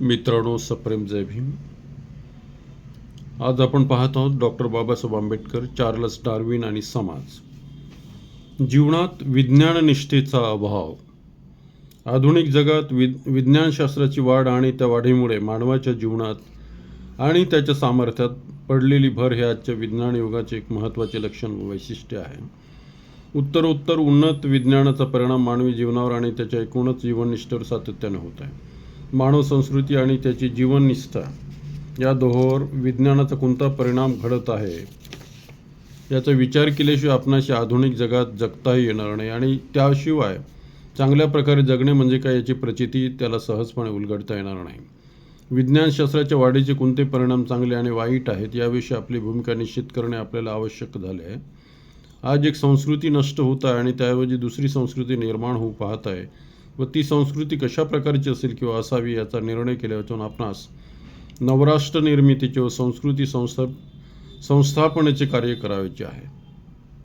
मित्रांनो सप्रेम जय भीम. आज आपण पाहत आहोत doctor Babasaheb Ambedkar Charles Darwin आणि समाज. जीवनात विज्ञाननिष्ठेचा अभाव. आधुनिक जगात वि विज्ञानशास्त्राची वाढ आणि त्या वाढीमुळे मानवाच्या जीवनात आणि त्याच्या सामर्थ्यात पडलेली भर हे आजच्या विज्ञान युगाचे एक महत्त्वाचे लक्षण व वैशिष्ट्य आहे. उत्तरोत्तर उन्नत विज्ञानाचा परिणाम मानवी जीवनावर आणि त्याच्या एकूणच जीवननिष्ठेवर सातत्याने होत आहे. मानव संस्कृती आणि त्याची जीवननिष्ठा या दोहोवर विज्ञानाचा कोणता परिणाम घडत आहे याचा विचार केल्याशिवाय आपणाशी आधुनिक जगात जगताही येणार नाही. आणि त्याशिवाय चांगल्या प्रकारे जगणे म्हणजे काय याची प्रचिती त्याला सहजपणे उलगडता येणार नाही. विज्ञानशास्त्राच्या वाढीचे कोणते परिणाम चांगले आणि वाईट आहेत याविषयी आपली भूमिका निश्चित करणे आपल्याला आवश्यक झाले आहे. आज एक संस्कृती नष्ट होत आहे आणि त्याऐवजी दुसरी संस्कृती निर्माण होऊ पाहत आहे. व ती संस्कृती कशा प्रकारची असेल किंवा असावी याचा निर्णय केल्यापासून आपणास नवराष्ट्र निर्मितीचे व संस्कृती संस्था संस्थापनेचे कार्य करायचे आहे.